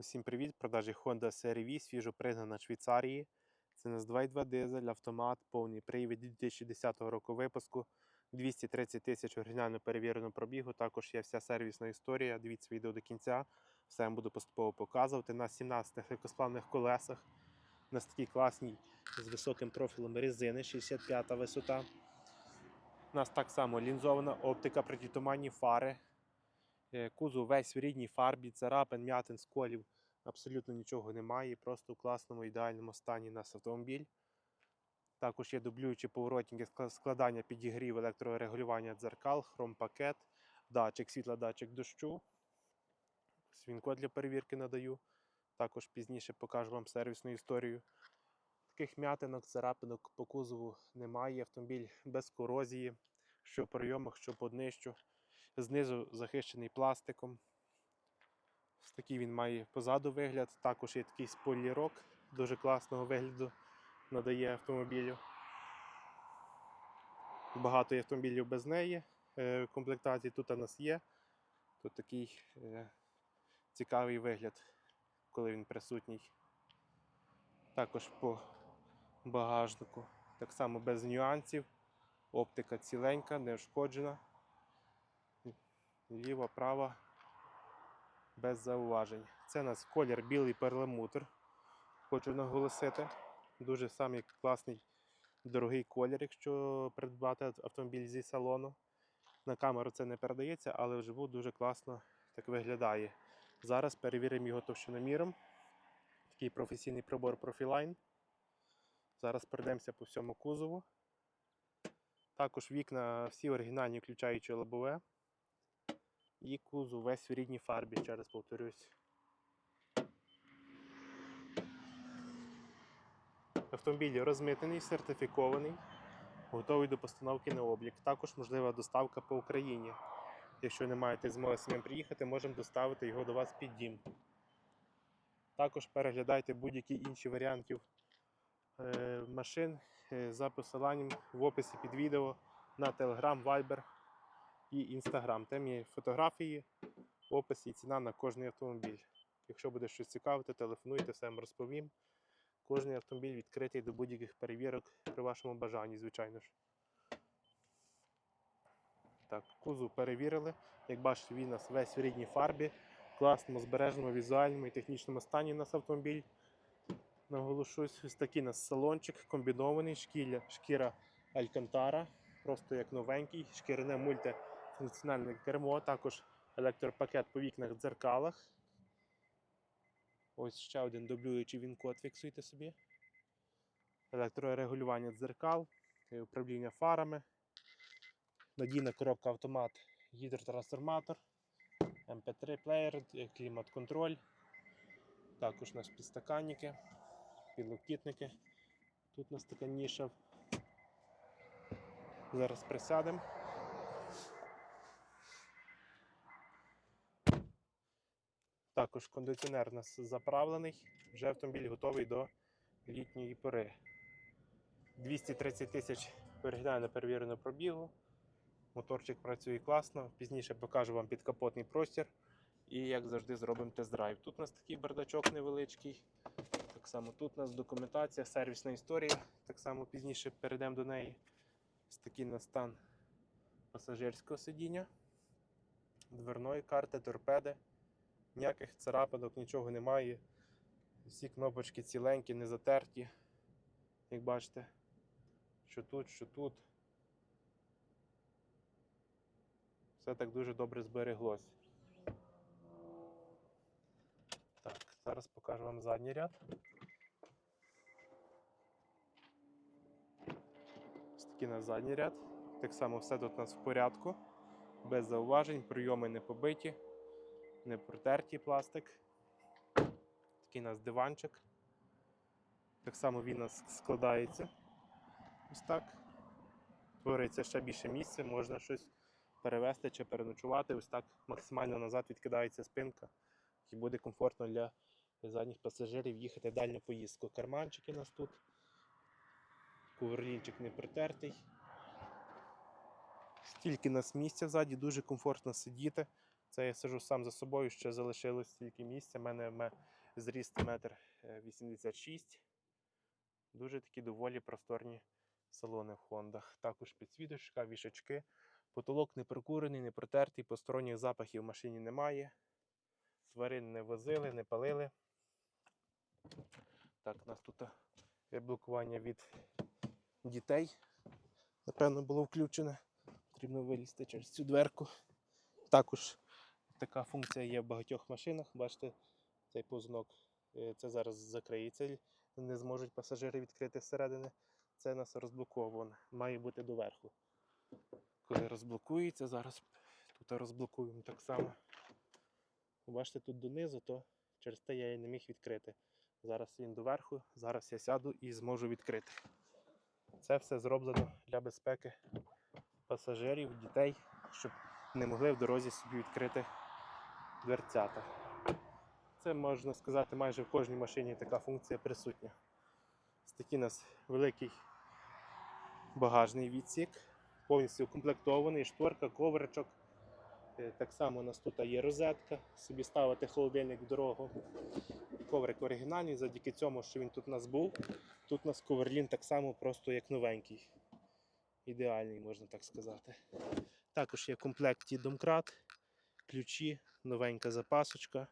Усім привіт! Продажі Honda CR-V, свіжо пригнана Швейцарії. Це у нас 2.2 дизель, автомат, повний привід 2010 року випуску. 230 тисяч оригінально перевірено пробігу. Також є вся сервісна історія. Дивіться відео до кінця. Все я вам буду поступово показувати. На 17 легкосплавних колесах. На такій класній з високим профілем резини, 65 висота. У нас так само лінзована оптика, протитуманні фари. Е, Кузов весь в рідній фарбі, царапин, м'ятин, сколів, абсолютно нічого немає, просто в класному ідеальному стані у нас автомобіль. Також є дублюючі поворотники, складання підігрів, електрорегулювання дзеркал, хромпакет, датчик світла, датчик дощу. Свінкод для перевірки надаю. Також пізніше покажу вам сервісну історію. Таких м'ятинок, царапинок по кузову немає. Автомобіль без корозії, що по прийомах, що по днищу. Знизу захищений пластиком. Ось такий він має позаду вигляд. Також є такий спойлерок дуже класного вигляду надає автомобілю. Багато є автомобілів без неї. е, Комплектації тут у нас є. Тут такий е, цікавий вигляд, коли він присутній. Також по багажнику. Так само без нюансів. Оптика ціленька, не ушкоджена ліва, права, без зауважень. Це у нас колір білий перламутр. Хочу наголосити. Дуже самий класний дорогий колір, якщо придбати автомобіль зі салону. На камеру це не передається, але вживу дуже класно так виглядає. Зараз перевіримо його товщиноміром. Такий професійний прибор Profiline. Зараз пройдемося по всьому кузову. Також вікна всі оригінальні, включаючи лобове. І кузов весь в рідній фарбі, ще раз повторюсь. Автомобіль розмитнений, сертифікований, готовий до постановки на облік. Також можлива доставка по Україні. Якщо не маєте змоги самим приїхати, можемо доставити його до вас під дім. Також переглядайте будь-які інші варіантів е, машин е, за посиланням в описі під відео на Telegram, Viber і Instagram. Там є фотографії, опис і ціна на кожний автомобіль. Якщо буде щось цікавити, телефонуйте, все вам розповім. Кожний автомобіль відкритий до будь-яких перевірок при вашому бажанні, звичайно ж. Так, кузов перевірили. Як бачите, він у нас весь в рідній фарбі, класному, збереженому, візуальному і технічному стані у нас автомобіль. Наголошусь, ось такий у нас салончик комбінований, шкіля, шкіра Алькантара, просто як новенький, шкіряне мультифункціональне кермо, також електропакет по вікнах дзеркалах. Ось ще один дублюючий він код, фіксуйте собі. Електрорегулювання дзеркал, е, управління фарами, надійна коробка автомат, гідротрансформатор, MP3 плеєр, е, клімат-контроль. Також нас підстаканники, підлокітники. Тут у. Зараз присядемо. Також кондиціонер у нас заправлений. Вже автомобіль готовий до літньої пори. 230 тисяч оригінально перевірено пробігу. Моторчик працює класно. Пізніше покажу вам підкапотний простір. І як завжди зробимо тест-драйв. Тут у нас такий бардачок невеличкий. Так само тут у нас документація, сервісна історія. Так само пізніше перейдемо до неї. Ось такий на стан пасажирського сидіння, дверної карти, торпеди. Ніяких царапинок, нічого немає. Всі кнопочки ціленькі, не затерті. Як бачите, що тут, що тут. Все так дуже добре збереглось. Так, зараз покажу вам задній ряд. Ось такий у нас задній ряд. Так само все тут у нас в порядку, без зауважень, прийоми не побиті, не протерті пластик. Такий у нас диванчик. Так само він у нас складається. Ось так. Твориться ще більше місця, можна щось перевезти чи переночувати. Ось так максимально назад відкидається спинка і буде комфортно для задніх пасажирів їхати в дальню поїздку. Карманчики у нас тут. Куверлінчик не притертий. Стільки нас місця ззаді, дуже комфортно сидіти. Це я сижу сам за собою, ще залишилось стільки місця. У мене зріст метр е, 86. Дуже такі доволі просторні салони в Хондах. Також підсвіточка, вішачки. Потолок не прокурений, не протертий, посторонніх запахів в машині немає. Тварин не возили, не палили. Так, у нас тут блокування від дітей. Напевно, було включене. Потрібно вилізти через цю дверку. Також така функція є в багатьох машинах. Бачите, цей позунок е, це зараз закриється. Не зможуть пасажири відкрити зсередини. Це нас розблоковано. Має бути доверху. Коли розблокується, зараз тут розблокуємо так само. Бачите, тут донизу, то через те я її не міг відкрити. Зараз він доверху, зараз я сяду і зможу відкрити. Це все зроблено для безпеки пасажирів, дітей, щоб не могли в дорозі собі відкрити дверцята. Це можна сказати, майже в кожній машині така функція присутня. Ось такий у нас великий багажний відсік, повністю укомплектований, шторка, ковричок. Е, Так само у нас тут є розетка, собі ставити холодильник в дорогу. Коврик оригінальний, завдяки цьому, що він тут у нас був. Тут у нас коверлін так само просто як новенький. Ідеальний, можна так сказати. Також є в комплекті домкрат, ключі, новенька запасочка.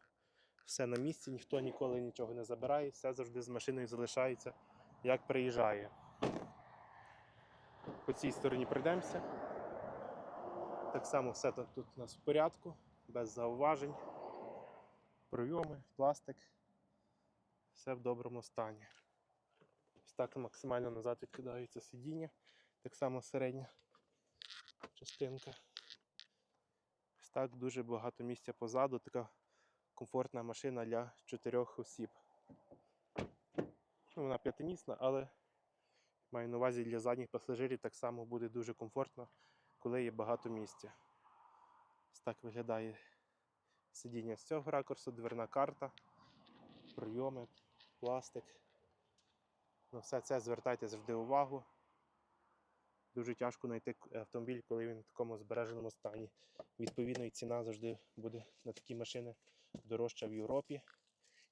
Все на місці, ніхто ніколи нічого не забирає, все завжди з машиною залишається, як приїжджає. По цій стороні пройдемося. Так само все тут, тут у нас в порядку, без зауважень. Пройоми, пластик. Все в доброму стані. Ось так максимально назад відкидається сидіння. Так само середня частинка. Ось так дуже багато місця позаду. Така комфортна машина для чотирьох осіб. Ну, вона п'ятимісна, але маю на увазі для задніх пасажирів так само буде дуже комфортно, коли є багато місця. Ось так виглядає сидіння з цього ракурсу, дверна карта, прийоми, пластик. На все це звертайте завжди увагу. Дуже тяжко знайти автомобіль, коли він в такому збереженому стані. Відповідно, і ціна завжди буде на такі машини дорожча в Європі,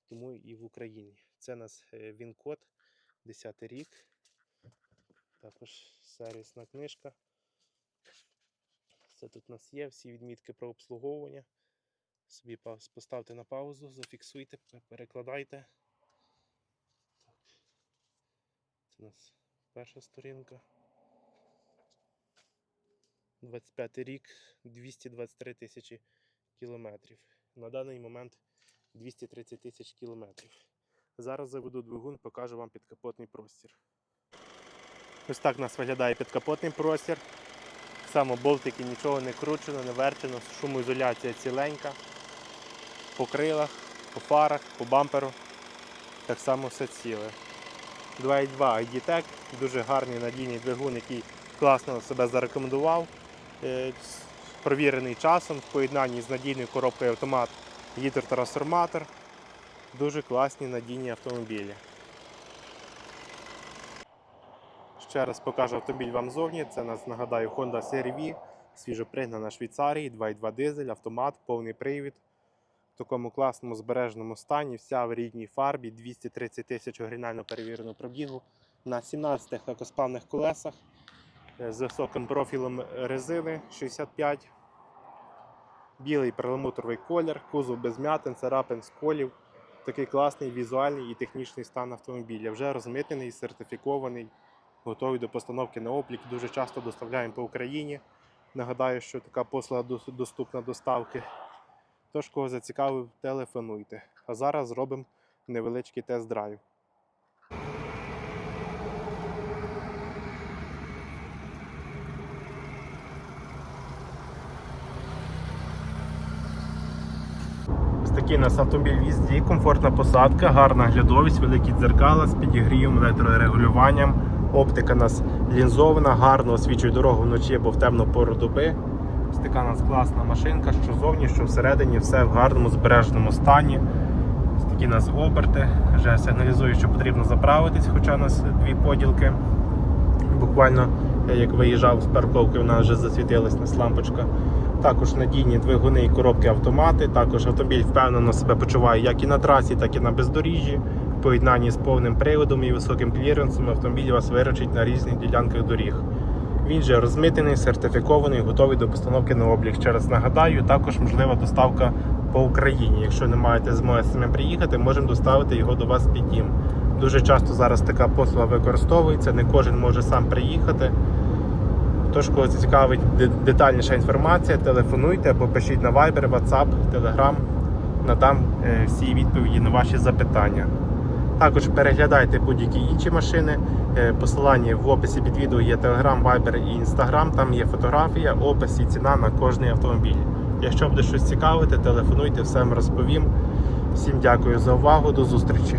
тому і в Україні. Це у нас е, він-код, 10 рік. Також сервісна книжка. Все тут у нас є, всі відмітки про обслуговування. Собі поставте на паузу, зафіксуйте, перекладайте. Це у нас перша сторінка. 25 рік, 223 тисячі кілометрів. На даний момент 230 тисяч кілометрів. Зараз заведу двигун, покажу вам підкапотний простір. Ось так у нас виглядає підкапотний простір. Само болтики нічого не кручено, не верчено, шумоізоляція ціленька. По крилах, по фарах, по бамперу. Так само все ціле. 2.2 ID-Tech, дуже гарний надійний двигун, який класно себе зарекомендував. Е, Провірений часом в поєднанні з надійною коробкою автомат гідротрансформатор. Дуже класні надійні автомобілі. Ще раз покажу автомобіль вам зовні. Це нас нагадаю Honda CR-V, свіжопригнана Швейцарії, 2.2 дизель, автомат, повний привід. В такому класному збереженому стані, вся в рідній фарбі, 230 тисяч оригінально перевіреного пробігу на 17 легкосплавних колесах з високим профілем резини 65. Білий перламутровий колір, кузов без м'ятин, царапин, сколів. Такий класний візуальний і технічний стан автомобіля. Вже розмитнений, сертифікований, готовий до постановки на облік. Дуже часто доставляємо по Україні. Нагадаю, що така послуга доступна доставки. Тож, кого зацікавив, телефонуйте. А зараз зробимо невеличкий тест-драйв. Такий у нас автомобіль в їзді, комфортна посадка, гарна глядовість, великі дзеркала з підігрівом, електрорегулюванням. Оптика у нас лінзована, гарно освічує дорогу вночі або в темну пору доби. Ось така у нас класна машинка, що зовні, що всередині, все в гарному збереженому стані. Ось такі у нас оберти. Вже сигналізую, що потрібно заправитись, хоча у нас дві поділки. Буквально як виїжджав з парковки, вона вже засвітилась у нас лампочка. Також надійні двигуни і коробки автомати. Також автомобіль впевнено себе почуває як і на трасі, так і на бездоріжжі. В поєднанні з повним приводом і високим кліренсом автомобіль вас виручить на різних ділянках доріг. Він же розмитений, сертифікований, готовий до постановки на облік. Ще раз нагадаю, також можлива доставка по Україні. Якщо не маєте змоги самим приїхати, можемо доставити його до вас під дім. Дуже часто зараз така послуга використовується, не кожен може сам приїхати. Тож, кого цікавить детальніша інформація, телефонуйте або пишіть на Viber, WhatsApp, Telegram. Надам е, всі відповіді на ваші запитання. Також переглядайте будь-які інші машини. Е, Посилання в описі під відео є Telegram, Viber і Instagram. Там є фотографія, опис і ціна на кожний автомобіль. Якщо буде щось цікавити, телефонуйте, все вам розповім. Всім дякую за увагу, до зустрічі.